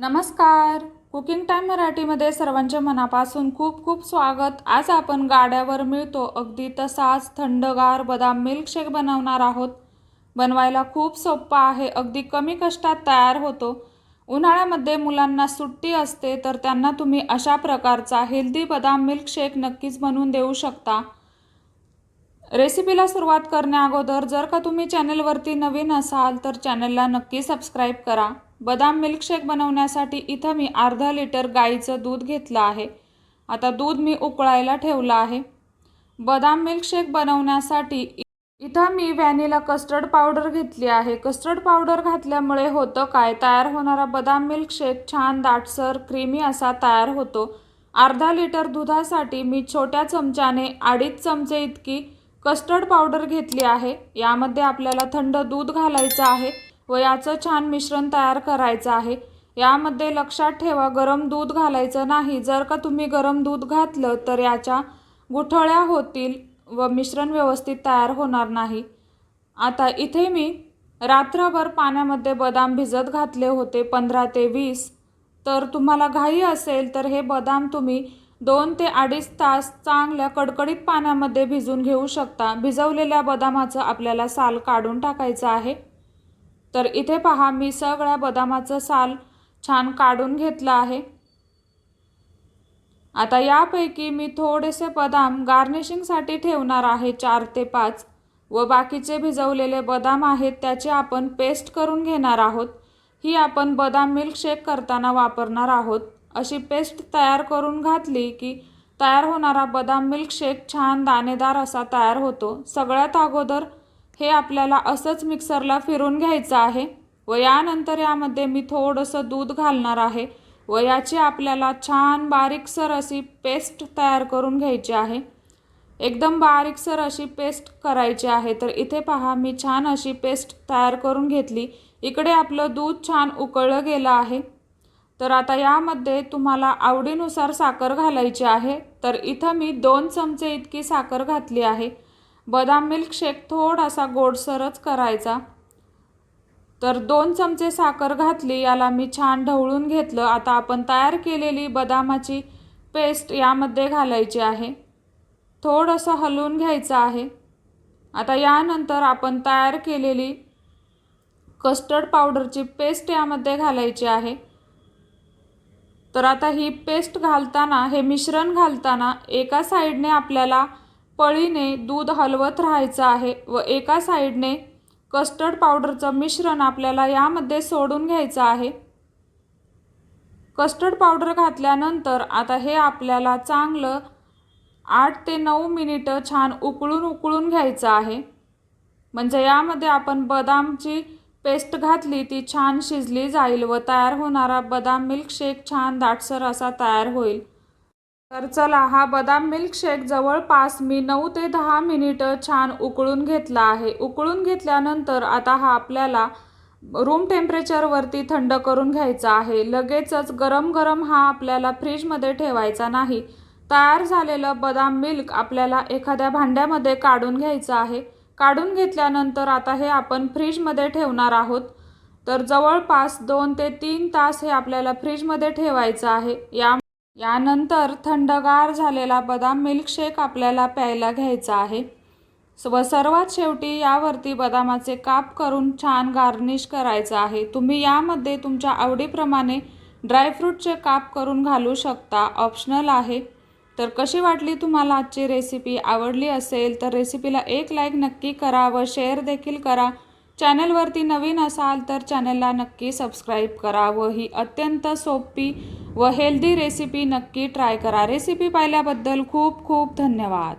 नमस्कार. Cooking time मराठीमध्ये सर्वांचे मनापासून खूप खूप स्वागत. आज आपण गाड्यावर मिळतो अगदी तसाच थंडगार बदाम मिल्कशेक बनवणार आहोत. बनवायला खूप सोपा आहे अगदी कमी कष्टात तयार होतो. उन्हाळ्यामध्ये मुलांना सुट्टी असते तर त्यांना तुम्ही अशा प्रकारचा हेल्दी बदाम मिल्कशेक नक्कीच बनवून देऊ शकता. रेसिपीला सुरुवात करण्याअगोदर जर का तुम्ही चॅनलवरती नवीन असाल तर चॅनलला नक्की सबस्क्राईब करा. बदाम मिल्कशेक बनवण्यासाठी इथं मी अर्धा लिटर गाईचं दूध घेतलं आहे. आता दूध मी उकळायला ठेवलं आहे. बदाम मिल्कशेक बनवण्यासाठी इ- इथं मी व्हॅनिला कस्टर्ड पावडर घेतली आहे. कस्टर्ड पावडर घातल्यामुळे होतं काय? तयार होणारा बदाम मिल्कशेक छान दाटसर क्रीमी असा तयार होतो. अर्धा लिटर दुधासाठी मी छोट्या चमच्याने अडीच चमचे इतकी कस्टर्ड पावडर घेतली आहे. यामध्ये आपल्याला थंड दूध घालायचं आहे. व याचं छान मिश्रण तयार करायचं आहे. यामध्ये लक्षात ठेवा गरम दूध घालायचं नाही. जर का तुम्ही गरम दूध घातलं तर याच्या गुठळ्या होतील व मिश्रण व्यवस्थित तयार होणार नाही. आता इथे मी रात्रभर पाण्यामध्ये बदाम भिजत घातले होते पंधरा ते वीस. तर तुम्हाला घाई असेल तर हे बदाम तुम्ही दोन ते अडीच तास चांगल्या कडकडीत पाण्यामध्ये भिजून घेऊ शकता. भिजवलेल्या बदामाचं आपल्याला साल काढून टाकायचं आहे. तर इथे पहा मी सगळ्या बदामाचं साल छान काढून घेतलं आहे. आता यापैकी मी थोडेसे बदाम गार्निशिंगसाठी ठेवणार आहे चार ते पाच. व बाकीचे भिजवलेले बदाम आहेत त्याची आपण पेस्ट करून घेणार आहोत. ही आपण बदाम मिल्कशेक करताना वापरणार आहोत. अशी पेस्ट तयार करून घातली की तयार होणारा बदाम मिल्कशेक छान दाणेदार असा तयार होतो. सगळ्यात अगोदर हे आपल्याला असंच मिक्सरला फिरून घ्यायचं आहे. व यानंतर यामध्ये मी थोडंसं दूध घालणार आहे. व याची आपल्याला छान बारीकसर अशी पेस्ट तयार करून घ्यायची आहे. एकदम बारीकसर अशी पेस्ट करायची आहे. तर इथे पहा मी छान अशी पेस्ट तयार करून घेतली. इकडे आपलं दूध छान उकळलं गेलं आहे. तर आता यामध्ये तुम्हाला आवडीनुसार साखर घालायची आहे. तर इथं मी दोन चमचे इतकी साखर घातली आहे. बदाम मिल्कशेक थोडासा गोडसरच करायचा. तर दोन चमचे साखर घातली याला मी छान ढवळून घेतलं. आता आपण तयार केलेली बदामाची पेस्ट यामध्ये घालायची आहे. थोडंसं हलवून घ्यायचं आहे. आता यानंतर आपण तयार केलेली कस्टर्ड पावडरची पेस्ट यामध्ये घालायची आहे. तर आता ही पेस्ट घालताना हे मिश्रण घालताना एका साईडने आपल्याला पळीने दूध हलवत राहायचं आहे व एका साईडने कस्टर्ड पावडरचं मिश्रण आपल्याला यामध्ये सोडून घ्यायचं आहे. कस्टर्ड पावडर घातल्यानंतर आता हे आपल्याला चांगलं आठ ते नऊ मिनिटं छान उकळून उकळून घ्यायचं आहे. म्हणजे यामध्ये आपण बदामची पेस्ट घातली ती छान शिजली जाईल व तयार होणारा बदाम मिल्कशेक छान दाटसर असा तयार होईल. तर चला हा बदाम मिल्कशेक जवळपास मी नऊ ते दहा मिनिटं छान उकळून घेतला आहे. उकळून घेतल्यानंतर आता हा आपल्याला रूम टेम्परेचरवरती थंड करून घ्यायचा आहे. लगेचच गरम गरम हा आपल्याला फ्रीजमध्ये ठेवायचा नाही. तयार झालेलं बदाम मिल्क आपल्याला एखाद्या भांड्यामध्ये काढून घ्यायचं आहे. काढून घेतल्यानंतर आता हे आपण फ्रीजमध्ये ठेवणार आहोत. तर जवळपास दोन ते तीन तास हे आपल्याला फ्रीजमध्ये ठेवायचं आहे. या यानंतर थंडगार झालेला बदाम मिल्कशेक आपल्याला प्यायला घ्यायचा आहे. व सर्वात शेवटी यावरती बदामाचे काप करून छान गार्निश करायचं आहे. तुम्ही यामध्ये तुमच्या आवडीप्रमाणे ड्रायफ्रूटचे काप करून घालू शकता. ऑप्शनल आहे. तर कशी वाटली तुम्हाला आजची रेसिपी? आवडली असेल तर रेसिपीला एक लाईक नक्की करा व शेअर देखील करा. चॅनलवरती नवीन असाल तर चॅनलला नक्की सबस्क्राईब करा व ही अत्यंत सोपी व हेल्दी रेसिपी नक्की ट्राय करा. रेसिपी पाहिल्याबद्दल खूप खूप धन्यवाद.